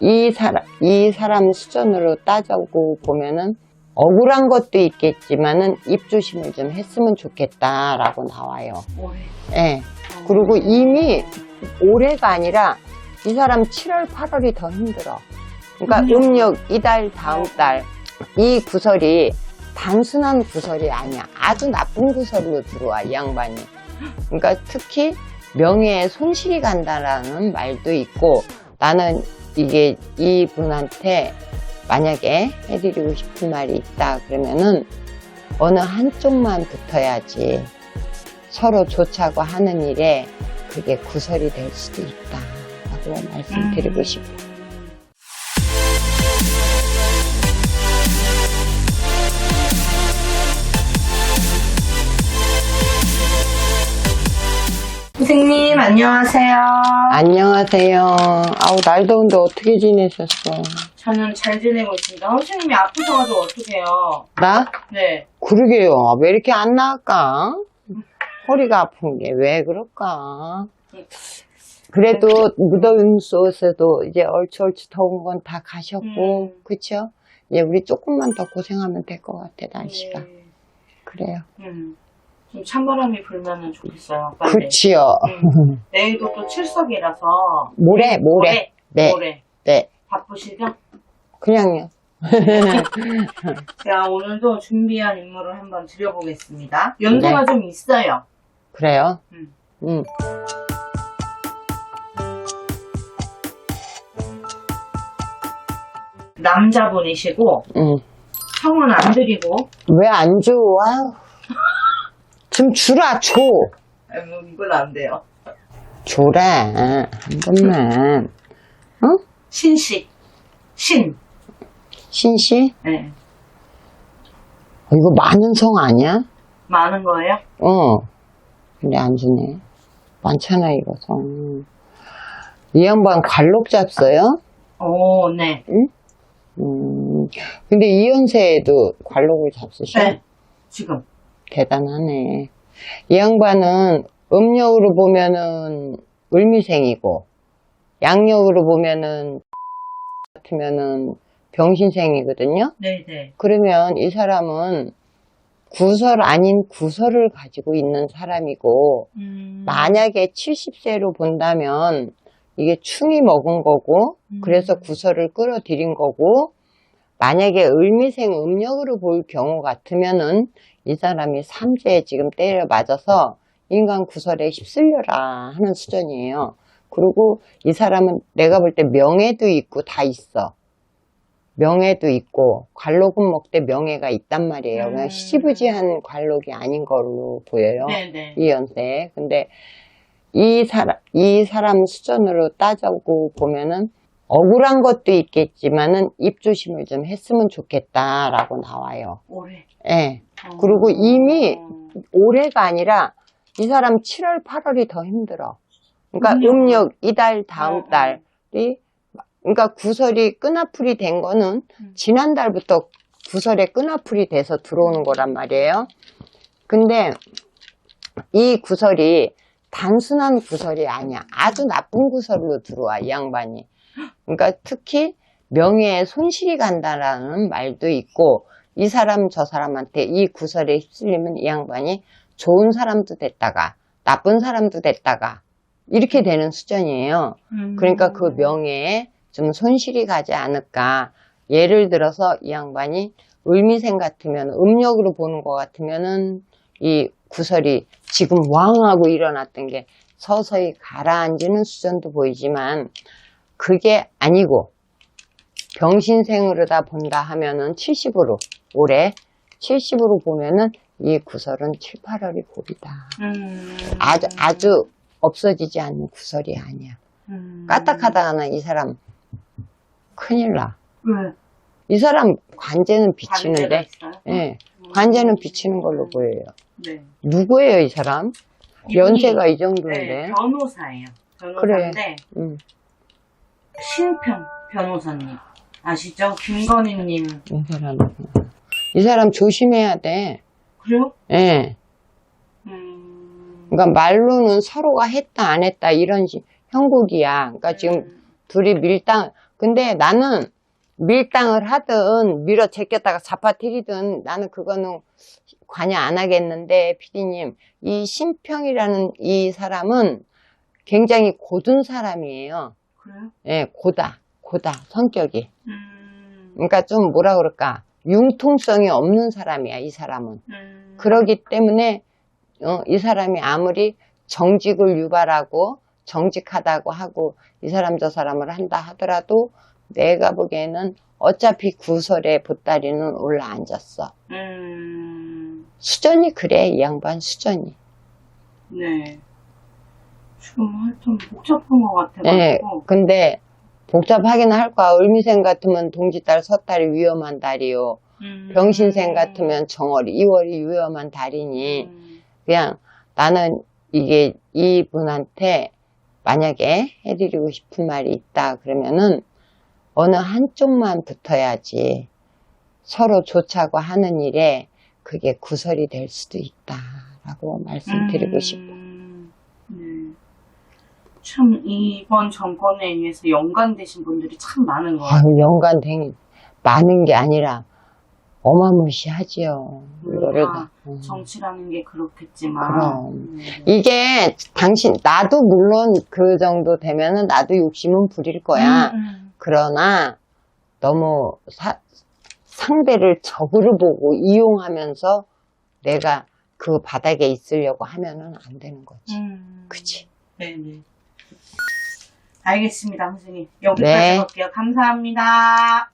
이 사람, 이 사람 수준으로 따져고 보면은 억울한 것도 있겠지만은 입조심을 좀 했으면 좋겠다라고 나와요. 올해. 예. 그리고 이미 올해가 아니라 이 사람 7월, 8월이 더 힘들어. 그러니까 음력. 음력 이달, 다음 달. 이 구설이 단순한 구설이 아니야. 아주 나쁜 구설로 들어와, 이 양반이. 그러니까 특히 명예에 손실이 간다라는 말도 있고 나는 이게 이분한테 만약에 해드리고 싶은 말이 있다 그러면은 어느 한쪽만 붙어야지 서로 좋자고 하는 일에 그게 구설이 될 수도 있다 라고 말씀드리고 음. 싶어요. 선생님, 안녕하세요. 안녕하세요. 아우 날 더운데 어떻게 지내셨어? 저는 잘 지내고 있습니다. 선생님이 아프셔가지고 어떡해요? 나? 네. 그러게요. 왜 이렇게 안 나을까? 허리가 아픈 게 왜 그럴까? 그래도 무더운 속에서도 이제 얼추얼추 더운 건 다 가셨고, 음. 그쵸? 이제 우리 조금만 더 고생하면 될 것 같아, 날씨가. 네. 그래요. 음. 좀 찬바람이 불면 좋겠어요. 빨리. 그치요. 음. 내일도 또 칠석이라서. 모레, 모레. 네, 모레. 네. 바쁘시죠? 그냥요. 제가 오늘도 준비한 임무를 한번 드려보겠습니다. 연세가 네. 좀 있어요. 그래요? 음. 음. 남자분이시고, 음. 성은 안 드리고, 왜안 줘? 아유. 좀 주라, 줘. 아니, 뭐, 이건 안 돼요. 줘라. 한 번만. 어? 신씨. 신. 신씨? 네. 어, 이거 많은 성 아니야? 많은 거예요? 어. 근데 안 주네. 많잖아, 이거 성. 이 양반 관록 잡어요? 오, 네. 음. 근데 이 연세에도 관록을 잡수셔? 네. 지금. 대단하네. 이 양반은 음력으로 보면은 을미생이고, 양력으로 보면은 같으면은 병신생이거든요? 네네. 그러면 이 사람은 구설 아닌 구설을 가지고 있는 사람이고, 음. 만약에 70세로 본다면 이게 충이 먹은 거고, 음. 그래서 구설을 끌어들인 거고, 만약에 을미생 음력으로 볼 경우 같으면은 이 사람이 삼재에 지금 때려 맞아서 인간 구설에 휩쓸려라 하는 수준이에요. 그리고 이 사람은 내가 볼 때 명예도 있고 다 있어. 명예도 있고 관록은 먹되 명예가 있단 말이에요. 그냥 음. 시부지한 관록이 아닌 걸로 보여요. 네네. 이 연세. 근데 이 사람, 이 사람 수준으로 따져고 보면은 억울한 것도 있겠지만은 입조심을 좀 했으면 좋겠다라고 나와요. 올해. 예. 어. 그리고 이미 올해가 아니라 이 사람 7월, 8월이 더 힘들어. 그러니까 음력. 음력 이달, 다음 어, 어. 달이 그러니까 구설이 끈아풀이 된 거는 음. 지난달부터 구설에 끈아풀이 돼서 들어오는 거란 말이에요. 근데 이 구설이 단순한 구설이 아니야. 아주 나쁜 구설로 들어와, 이 양반이. 그러니까 특히 명예에 손실이 간다라는 말도 있고, 이 사람 저 사람한테 이 구설에 휩쓸리면 이 양반이 좋은 사람도 됐다가, 나쁜 사람도 됐다가, 이렇게 되는 수준이에요. 음. 그러니까 그 명예에 좀 손실이 가지 않을까. 예를 들어서 이 양반이 을미생 같으면, 음력으로 보는 것 같으면은 이 구설이 지금 왕하고 일어났던 게 서서히 가라앉는 수준도 보이지만 그게 아니고 병신생으로다 본다 하면은 70으로 올해 70으로 보면은 이 구설은 7, 8월이 고비다. 음. 아주 아주 없어지지 않는 구설이 아니야. 음. 까딱하다가는 이 사람 큰일 나. 왜? 이 사람 관제는 비치는데? 예, 음. 관제는 비치는 걸로 보여요. 네. 누구예요, 이 사람? 연세가 이 정도인데. 네, 변호사예요. 변호사인데 음, 신평 변호사님 아시죠? 김건희님 이 사람. 이 사람 조심해야 돼. 그래요? 예. 음. 그러니까 말로는 서로가 했다, 안 했다, 이런 식, 형국이야. 그러니까 지금 음. 둘이 밀당, 근데 나는 밀당을 하든 밀어 제꼈다가 잡아뜨리든 나는 그거는 관여 안 하겠는데 피디님 이 신평이라는 이 사람은 굉장히 고든 사람이에요. 그래요? 예, 고다, 고다 성격이. 음, 그러니까 좀 뭐라 그럴까 융통성이 없는 사람이야 이 사람은. 음, 그러기 때문에 어, 이 사람이 아무리 정직을 유발하고 정직하다고 하고 이 사람 저 사람을 한다 하더라도 내가 보기에는 어차피 구설의 보따리는 올라앉았어. 음, 수전이 그래 이 양반 수전이. 네. 지금 하여튼 복잡한 것 같아가지고. 예, 근데 복잡하긴 할 거야. 을미생 같으면 동지달 섣달이 위험한 달이요. 음, 병신생 같으면 정월이, 이월이 위험한 달이니 음, 그냥 나는 이게 이분한테 만약에 해드리고 싶은 말이 있다 그러면은 어느 한쪽만 붙어야지 서로 좋자고 하는 일에 그게 구설이 될 수도 있다라고 말씀드리고 음, 싶어. 네. 참 이번 정권에 의해서 연관되신 분들이 참 많은 것 같아요. 아유, 연관된 많은 게 아니라 어마무시하지요. 이거를 아, 다. 음. 정치라는 게 그렇겠지만. 그럼. 네. 이게 당신 나도 물론 그 정도 되면은 나도 욕심은 부릴 거야. 음, 음. 그러나 너무 사- 상대를 적으로 보고 이용하면서 내가 그 바닥에 있으려고 하면은 안 되는 거지. 음. 그치? 네네. 알겠습니다, 선생님. 여기까지 네. 할게요. 감사합니다.